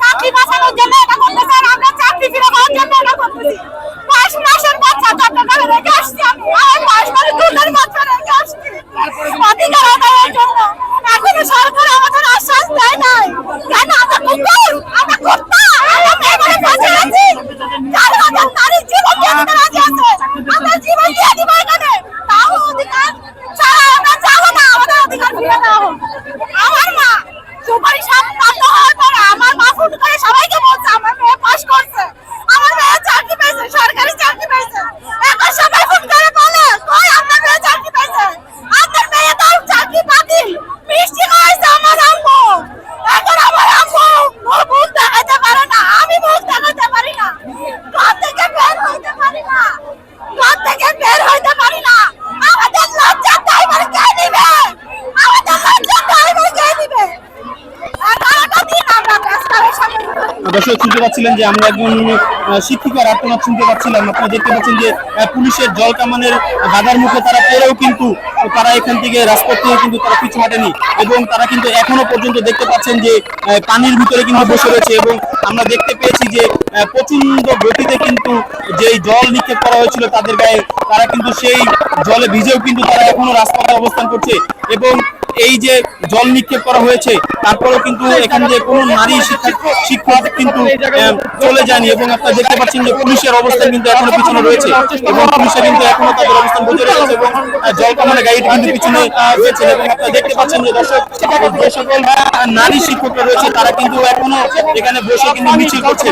চাকরি বাঁচানোর জন্য এটা করতেছে আর আমরা চাকরি ফিরে পাওয়ার জন্য এটা করতেছি পাঁচ মাসের বাচ্চা চট্টগ্রামে রেখে আসছি আমি আমার পাঁচ মাসের দুধের বাচ্চা রেখে আসছি অধিকার আদায়ের জন্য এখনও সরকার আমাদের আশ্বাস দেয় নাই কেন আমরা কুকুর আমরা কুত্তা আমরা মেয়েগুলো বাঁচে আছি চার হাজার নারীর জীবন দিয়ে দিতে রাজি আছে আমরা জীবন দিয়ে দিব এখানে তাও অধিকার ছাড়া আমরা যাব না আমাদের অধিকার ফিরে দেওয়া হোক আমার মা সুপারিশ প্রাপ্ত হওয়ার পরে আমার মা ফোন করে সবাইকে বলছে আমার মেয়ে পাস করছে আমার মেয়ে চাকরি পেয়েছে সরকারি চাকরি পেয়েছে এখন সবাই ফোন করে বলে কই আপনার মেয়ে চাকরি পেয়েছে আপনার মেয়ে তো চাকরি বাতিল মিষ্টি খাইছে আমার আম্মু এখন আমার আম্মু ও মুখ দেখাতে পারে না আমি মুখ দেখাতে পারি না ঘর থেকে বের হইতে পারি না ঘর থেকে বের হইতে পারি না আমাদের লজ্জা ড্রাইভার কে দিবে আমাদের লজ্জা ড্রাইভার কে দিবে এগারোটা দিন আমরা রাস্তার সামনে দর্শক শুনতে পাচ্ছিলেন যে আমরা একজন শিক্ষিকার আত্মনাথ শুনতে পাচ্ছিলাম। আপনারা দেখতে পাচ্ছেন যে পুলিশের জল কামানের বাধার মুখে তারা পেরেও কিন্তু তারা এখান থেকে রাজপথ থেকে কিন্তু তারা পিছু হাঁটেনি। এবং তারা কিন্তু এখনও পর্যন্ত দেখতে পাচ্ছেন যে পানির ভিতরে কিন্তু বসে রয়েছে এবং আমরা দেখতে পেয়েছি যে প্রচণ্ড গতিতে কিন্তু যেই জল নিক্ষেপ করা হয়েছিল তাদের গায়ে তারা কিন্তু সেই জলে ভিজেও কিন্তু তারা এখনও রাজপথে অবস্থান করছে এবং এই যে জল নিক্ষেপ করা হয়েছে, তারপরেও কিন্তু এখান যে কোনো নারী শিক্ষক কিন্তু চলে যায়নি এবং আপনারা দেখতে পাচ্ছেন যে পুলিশের অবস্থান কিন্তু এখনও পিছনে রয়েছে এবং পুলিশে কিন্তু এখনও তাদের অবস্থান বজায় রয়েছে এবং জল কামানের গাড়িটি কিন্তু পিছনে রয়েছে এবং আপনারা দেখতে পাচ্ছেন যে দর্শক, যে সকল নারী শিক্ষকরা রয়েছে, তারা কিন্তু এখনও এখানে বসে কিন্তু মিছিল করছে।